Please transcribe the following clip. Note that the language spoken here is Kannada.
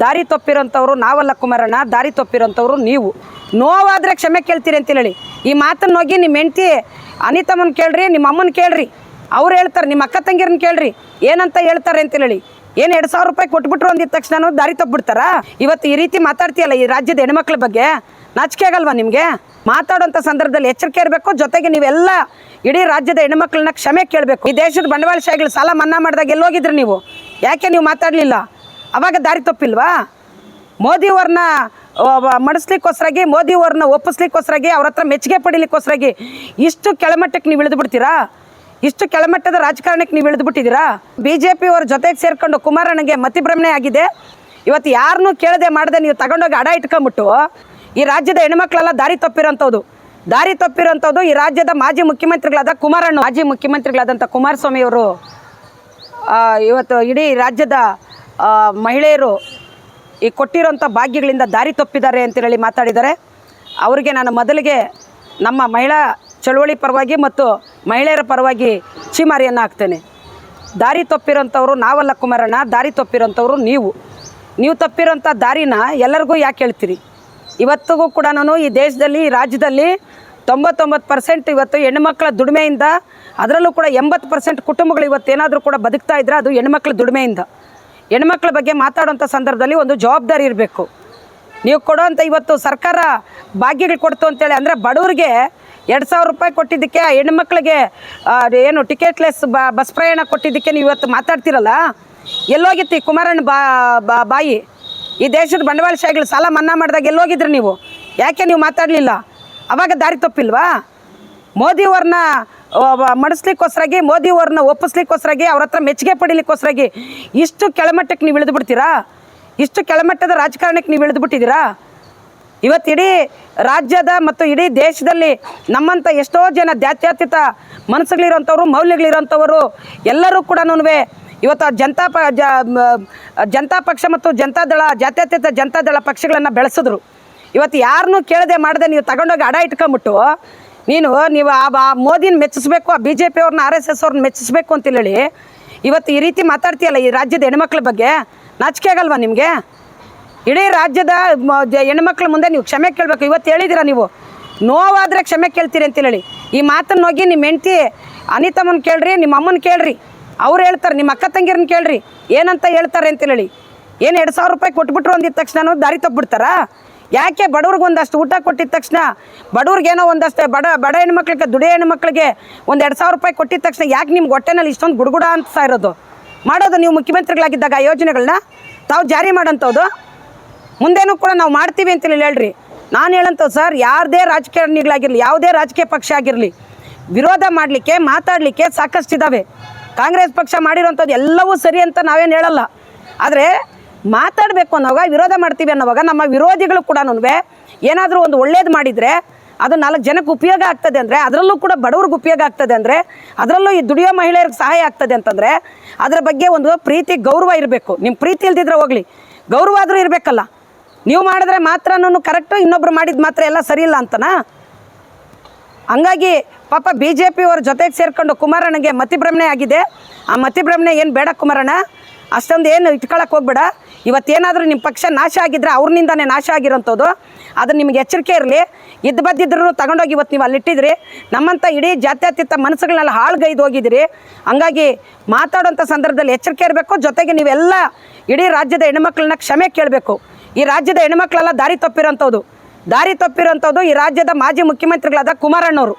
ದಾರಿ ತಪ್ಪಿರೋಂಥವ್ರು ನಾವಲ್ಲ ಕುಮಾರಣ್ಣ, ದಾರಿ ತಪ್ಪಿರೋಂಥವ್ರು ನೀವು. ನೋವಾದರೆ ಕ್ಷಮೆ ಕೇಳ್ತೀರಿ ಅಂತ ಹೇಳಿ. ಈ ಮಾತನ್ನು ಹೋಗಿ ನಿಮ್ಮ ಹೆಂಡ್ತಿ ಅನಿತಮ್ಮನ ಕೇಳ್ರಿ, ನಿಮ್ಮ ಅಮ್ಮನ ಕೇಳ್ರಿ. ಅವ್ರು ಹೇಳ್ತಾರೆ, ನಿಮ್ಮ ಅಕ್ಕ ತಂಗಿರನ್ನ ಕೇಳ್ರಿ. ಏನಂತ ಹೇಳ್ತಾರೆ ಅಂತ ಹೇಳಿ. ಏನು ಎರಡು ಸಾವಿರ ರೂಪಾಯಿ ಕೊಟ್ಬಿಟ್ರು ಅಂದಿದ ತಕ್ಷಣ ದಾರಿ ತಪ್ಪಿಬಿಡ್ತಾರಾ? ಇವತ್ತು ಈ ರೀತಿ ಮಾತಾಡ್ತೀಯಲ್ಲ ಈ ರಾಜ್ಯದ ಹೆಣ್ಮಕ್ಳ ಬಗ್ಗೆ? ನಾಚಿಕೆ ಆಗಲ್ವಾ ನಿಮಗೆ? ಮಾತಾಡೋಂಥ ಸಂದರ್ಭದಲ್ಲಿ ಎಚ್ಚರಿಕೆ ಇರಬೇಕು, ಜೊತೆಗೆ ನೀವೆಲ್ಲ ಇಡೀ ರಾಜ್ಯದ ಹೆಣ್ಮಕ್ಳನ್ನ ಕ್ಷಮೆ ಕೇಳಬೇಕು. ಈ ದೇಶದ ಬಂಡವಾಳಶಾಹಿಗಳು ಸಾಲ ಮನ್ನಾ ಮಾಡಿದಾಗ ಎಲ್ಲೋಗಿದ್ರಿ ನೀವು? ಯಾಕೆ ನೀವು ಮಾತಾಡಲಿಲ್ಲ? ಅವಾಗ ದಾರಿ ತಪ್ಪಿಲ್ವಾ? ಮೋದಿಯವ್ರನ್ನ ಮಡಿಸ್ಲಿಕ್ಕೋಸ್ಕರಾಗಿ ಮೋದಿಯವ್ರನ್ನ ಒಪ್ಪಿಸ್ಲಿಕ್ಕೋಸ್ಕರಾಗಿ ಅವ್ರ ಹತ್ರ ಮೆಚ್ಚುಗೆ ಪಡೀಲಿಕ್ಕೋಸ್ಕರಾಗಿ ಇಷ್ಟು ಕೆಳಮಟ್ಟಕ್ಕೆ ನೀವು ಇಳಿದು ಬಿಡ್ತೀರಾ ಇಷ್ಟು ಕೆಳಮಟ್ಟದ ರಾಜಕಾರಣಕ್ಕೆ ನೀವು ಇಳಿದು ಬಿಟ್ಟಿದ್ದೀರಾ ಬಿ ಜೆ ಪಿಯವ್ರ ಜೊತೆಗೆ ಸೇರಿಕೊಂಡು ಕುಮಾರಣ್ಣಗೆ ಮತಿಭ್ರಮಣೆ ಆಗಿದೆ. ಇವತ್ತು ಯಾರನ್ನೂ ಕೇಳದೆ ಮಾಡದೆ ನೀವು ತಗೊಂಡೋಗಿ ಅಡ ಇಟ್ಕೊಂಬಿಟ್ಟು, ಈ ರಾಜ್ಯದ ಹೆಣ್ಮಕ್ಳೆಲ್ಲ ದಾರಿ ತಪ್ಪಿರೋಂಥದ್ದು ದಾರಿ ತಪ್ಪಿರೋಂಥದ್ದು ಈ ರಾಜ್ಯದ ಮಾಜಿ ಮುಖ್ಯಮಂತ್ರಿಗಳಾದ ಕುಮಾರಣ್ಣ. ಮಾಜಿ ಮುಖ್ಯಮಂತ್ರಿಗಳಾದಂಥ ಕುಮಾರಸ್ವಾಮಿ ಅವರು ಇವತ್ತು ಇಡೀ ರಾಜ್ಯದ ಮಹಿಳೆಯರು ಈ ಕೊಟ್ಟಿರೋಂಥ ಭಾಗ್ಯಗಳಿಂದ ದಾರಿ ತಪ್ಪಿದ್ದಾರೆ ಅಂತೇಳಿ ಮಾತಾಡಿದ್ದಾರೆ. ಅವರಿಗೆ ನಾನು ಮೊದಲಿಗೆ ನಮ್ಮ ಮಹಿಳಾ ಚಳುವಳಿ ಪರವಾಗಿ ಮತ್ತು ಮಹಿಳೆಯರ ಪರವಾಗಿ ಚೀಮಾರಿಯನ್ನು ಹಾಕ್ತೇನೆ. ದಾರಿ ತಪ್ಪಿರೋಂಥವ್ರು ನಾವಲ್ಲ ಕುಮಾರಣ್ಣ, ದಾರಿ ತಪ್ಪಿರೋಂಥವ್ರು ನೀವು. ನೀವು ತಪ್ಪಿರೋಂಥ ದಾರಿನ ಎಲ್ಲರಿಗೂ ಯಾಕೆ ಹೇಳ್ತೀರಿ? ಇವತ್ತಿಗೂ ಕೂಡ ನಾನು ಈ ದೇಶದಲ್ಲಿ, ಈ ರಾಜ್ಯದಲ್ಲಿ ತೊಂಬತ್ತೊಂಬತ್ತು ಪರ್ಸೆಂಟ್ ಇವತ್ತು ಹೆಣ್ಣುಮಕ್ಕಳ ದುಡಿಮೆಯಿಂದ, ಅದರಲ್ಲೂ ಕೂಡ ಎಂಬತ್ತು ಪರ್ಸೆಂಟ್ ಕುಟುಂಬಗಳು ಇವತ್ತು ಏನಾದರೂ ಕೂಡ ಬದುಕ್ತಾ ಇದ್ದರೆ ಅದು ಹೆಣ್ಮಕ್ಳ ದುಡಿಮೆಯಿಂದ. ಹೆಣ್ಮಕ್ಳ ಬಗ್ಗೆ ಮಾತಾಡುವಂಥ ಸಂದರ್ಭದಲ್ಲಿ ಒಂದು ಜವಾಬ್ದಾರಿ ಇರಬೇಕು. ನೀವು ಕೊಡೋವಂಥ ಇವತ್ತು ಸರ್ಕಾರ ಭಾಗ್ಯಗಳು ಕೊಡ್ತು ಅಂತೇಳಿ ಅಂದರೆ ಬಡವ್ರಿಗೆ ಎರಡು ಸಾವಿರ ರೂಪಾಯಿ ಕೊಟ್ಟಿದ್ದಕ್ಕೆ ಹೆಣ್ಮಕ್ಳಿಗೆ ಏನು ಟಿಕೆಟ್ಲೆಸ್ ಬಸ್ ಪ್ರಯಾಣ ಕೊಟ್ಟಿದ್ದಕ್ಕೆ ನೀವು ಇವತ್ತು ಮಾತಾಡ್ತಿರಲ್ಲ? ಎಲ್ಲೋಗಿತ್ತು ಈ ಕುಮಾರಣ್ಣ ಬಾ, ಬಾ- ಬಾಯಿ? ಈ ದೇಶದ ಬಂಡವಾಳಶಾಹಿಗಳು ಸಾಲ ಮನ್ನಾ ಮಾಡಿದಾಗ ಎಲ್ಲೋಗಿದ್ರಿ ನೀವು? ಯಾಕೆ ನೀವು ಮಾತಾಡಲಿಲ್ಲ? ಅವಾಗ ದಾರಿ ತಪ್ಪಿಲ್ವಾ? ಮೋದಿಯವ್ರನ್ನ ಮಡಿಸ್ಲಿಕ್ಕೋಸ್ಕರಾಗಿ ಮೋದಿಯವ್ರನ್ನ ಒಪ್ಪಿಸ್ಲಿಕ್ಕೋಸ್ಕರಾಗಿ, ಅವ್ರ ಹತ್ರ ಮೆಚ್ಚುಗೆ ಪಡಿಲಿಕ್ಕೋಸ್ಕರಾಗಿ ಇಷ್ಟು ಕೆಳಮಟ್ಟಕ್ಕೆ ನೀವು ಇಳಿದು ಬಿಡ್ತೀರಾ ಇಷ್ಟು ಕೆಳಮಟ್ಟದ ರಾಜಕಾರಣಕ್ಕೆ ನೀವು ಇಳಿದು ಬಿಟ್ಟಿದ್ದೀರಾ ಇವತ್ತು ಇಡೀ ರಾಜ್ಯದ ಮತ್ತು ಇಡೀ ದೇಶದಲ್ಲಿ ನಮ್ಮಂಥ ಎಷ್ಟೋ ಜನ ಜಾತ್ಯಾತೀತ ಮನಸ್ಸುಗಳಿರೋಂಥವ್ರು, ಮೌಲ್ಯಗಳಿರೋಂಥವರು, ಎಲ್ಲರೂ ಕೂಡ ಇವತ್ತು ಜನತಾ ಪ ಜನತಾ ಪಕ್ಷ ಮತ್ತು ಜನತಾದಳ ಜಾತ್ಯತೀತ ಜನತಾದಳ ಪಕ್ಷಗಳನ್ನು ಬೆಳೆಸಿದ್ರು. ಇವತ್ತು ಯಾರನ್ನೂ ಕೇಳದೆ ಮಾಡದೆ ನೀವು ತಗೊಂಡೋಗಿ ಅಡ ಇಟ್ಕೊಂಬಿಟ್ಟು ನೀನು, ನೀವು ಆ ಬಾ, ಮೋದಿನ ಮೆಚ್ಚಿಸ್ಬೇಕು, ಆ ಬಿ ಜೆ ಪಿ ಅವ್ರನ್ನ ಆರ್ ಎಸ್ ಎಸ್ ಅವ್ರನ್ನ ಮೆಚ್ಚಿಸ್ಬೇಕು ಅಂತ ಹೇಳಿ, ಇವತ್ತು ಈ ರೀತಿ ಮಾತಾಡ್ತೀಯಲ್ಲ ಈ ರಾಜ್ಯದ ಹೆಣ್ಮಕ್ಳ ಬಗ್ಗೆ? ನಾಚಿಕೆ ಆಗಲ್ವಾ ನಿಮಗೆ? ಇಡೀ ರಾಜ್ಯದ ಹೆಣ್ಮಕ್ಳ ಮುಂದೆ ನೀವು ಕ್ಷಮೆ ಕೇಳಬೇಕು. ಇವತ್ತು ಹೇಳಿದ್ದೀರಾ ನೀವು, ನೋವಾದರೆ ಕ್ಷಮೆ ಕೇಳ್ತೀರಿ ಅಂತ ಹೇಳಿ. ಈ ಮಾತನ್ನು ಹೋಗಿ ನಿಮ್ಮ ಹೆಂಡ್ತಿ ಅನಿತಮ್ಮನ ಕೇಳ್ರಿ, ನಿಮ್ಮ ಅಮ್ಮನ ಕೇಳ್ರಿ. ಅವ್ರು ಹೇಳ್ತಾರೆ, ನಿಮ್ಮ ಅಕ್ಕ ತಂಗಿರನ್ನ ಕೇಳ್ರಿ. ಏನಂತ ಹೇಳ್ತಾರೆ ಅಂತ ಹೇಳಿ. ಏನು ಎರಡು ಸಾವಿರ ರೂಪಾಯಿ ಕೊಟ್ಬಿಟ್ರು ಅಂದಿದ ತಕ್ಷಣ ದಾರಿ ತಪ್ಪಿಬಿಡ್ತಾರಾ? ಯಾಕೆ ಬಡವ್ರಿಗೆ ಒಂದಷ್ಟು ಊಟ ಕೊಟ್ಟಿದ ತಕ್ಷಣ ಬಡವ್ರಿಗೇನೋ ಒಂದಷ್ಟು ಬಡ ಬಡ ಹೆಣ್ಮಕ್ಳಿಗೆ, ದುಡಿಯೋ ಹೆಣ್ಮಕ್ಳಿಗೆ ಒಂದು ಎರಡು ಸಾವಿರ ರೂಪಾಯಿ ಕೊಟ್ಟಿದ ತಕ್ಷಣ ಯಾಕೆ ನಿಮ್ಗೆ ಹೊಟ್ಟೆನಲ್ಲಿ ಇಷ್ಟೊಂದು ಗುಡುಗುಡ ಅಂತ ಇರೋದು? ಮಾಡೋದು ನೀವು ಮುಖ್ಯಮಂತ್ರಿಗಳಾಗಿದ್ದಾಗ ಆ ಯೋಜನೆಗಳನ್ನ ತಾವು ಜಾರಿ ಮಾಡೋಂಥದ್ದು ಮುಂದೇನು ಕೂಡ ನಾವು ಮಾಡ್ತೀವಿ ಅಂತ ಹೇಳಿ ಹೇಳ್ರಿ. ನಾನು ಹೇಳಂತ ಸರ್, ಯಾರದೇ ರಾಜಕಾರಣಿಗಳಾಗಿರಲಿ, ಯಾವುದೇ ರಾಜಕೀಯ ಪಕ್ಷ ಆಗಿರಲಿ, ವಿರೋಧ ಮಾಡಲಿಕ್ಕೆ, ಮಾತಾಡಲಿಕ್ಕೆ ಸಾಕಷ್ಟು ಇದ್ದಾವೆ ಕಾಂಗ್ರೆಸ್ ಪಕ್ಷ ಮಾಡಿರೋಂಥದ್ದು ಎಲ್ಲವೂ ಸರಿ ಅಂತ ನಾವೇನು ಹೇಳಲ್ಲ. ಆದರೆ ಮಾತಾಡಬೇಕು ಅನ್ನೋವಾಗ, ವಿರೋಧ ಮಾಡ್ತೀವಿ ಅನ್ನೋವಾಗ ನಮ್ಮ ವಿರೋಧಿಗಳು ಕೂಡ ಏನಾದರೂ ಒಂದು ಒಳ್ಳೇದು ಮಾಡಿದರೆ ಅದು ನಾಲ್ಕು ಜನಕ್ಕೆ ಉಪಯೋಗ ಆಗ್ತದೆ ಅಂದರೆ, ಅದರಲ್ಲೂ ಕೂಡ ಬಡವ್ರಿಗೆ ಉಪಯೋಗ ಆಗ್ತದೆ ಅಂದರೆ, ಅದರಲ್ಲೂ ಈ ದುಡಿಯೋ ಮಹಿಳೆಯರಿಗೆ ಸಹಾಯ ಆಗ್ತದೆ ಅಂತಂದರೆ, ಅದರ ಬಗ್ಗೆ ಒಂದು ಪ್ರೀತಿ, ಗೌರವ ಇರಬೇಕು. ನಿಮ್ಮ ಪ್ರೀತಿ ಇಲ್ದಿದ್ರೆ ಹೋಗಲಿ. ಗೌರವ ಆದರೂ ಇರಬೇಕಲ್ಲ. ನೀವು ಮಾಡಿದ್ರೆ ಮಾತ್ರನೂ ಕರೆಕ್ಟು ಇನ್ನೊಬ್ರು ಮಾಡಿದ ಮಾತ್ರ ಎಲ್ಲ ಸರಿ ಇಲ್ಲ ಅಂತನಾ? ಹಂಗಾಗಿ ಪಾಪ ಬಿ ಜೆ ಪಿಯವ್ರ ಜೊತೆಗೆ ಸೇರಿಕೊಂಡು ಕುಮಾರಣ್ಣಗೆ ಮತಿಭ್ರಮಣೆ ಆಗಿದೆ. ಆ ಮತಿಭ್ರಮಣೆ ಏನು ಬೇಡ ಕುಮಾರಣ್ಣ. ಅಷ್ಟೊಂದು ಏನು ಇಟ್ಕೊಳಕ್ಕೆ ಹೋಗ್ಬೇಡ. ಇವತ್ತೇನಾದರೂ ನಿಮ್ಮ ಪಕ್ಷ ನಾಶ ಆಗಿದ್ರೆ ಅವ್ರನಿಂದಾನೇ ನಾಶ ಆಗಿರೋಂಥದ್ದು, ಅದು ನಿಮಗೆ ಎಚ್ಚರಿಕೆ ಇರಲಿ. ಇದ್ದು ಬದ್ದಿದ್ರು ತಗೊಂಡೋಗಿ ಇವತ್ತು ನೀವು ಅಲ್ಲಿಟ್ಟಿದ್ರಿ. ನಮ್ಮಂಥ ಇಡೀ ಜಾತ್ಯತೀತ ಮನಸ್ಸುಗಳನ್ನೆಲ್ಲ ಹಾಳುಗೈದು ಹೋಗಿದ್ದೀರಿ ಹಂಗಾಗಿ ಮಾತಾಡೋಂಥ ಸಂದರ್ಭದಲ್ಲಿ ಎಚ್ಚರಿಕೆ ಇರಬೇಕು, ಜೊತೆಗೆ ನೀವೆಲ್ಲ ಇಡೀ ರಾಜ್ಯದ ಹೆಣ್ಮಕ್ಳನ್ನ ಕ್ಷಮೆ ಕೇಳಬೇಕು. ಈ ರಾಜ್ಯದ ಹೆಣ್ಮಕ್ಳೆಲ್ಲ ದಾರಿ ತಪ್ಪಿರೋಂಥದ್ದು ದಾರಿ ತಪ್ಪಿರೋಂಥದ್ದು ಈ ರಾಜ್ಯದ ಮಾಜಿ ಮುಖ್ಯಮಂತ್ರಿಗಳಾದ ಕುಮಾರಣ್ಣವರು.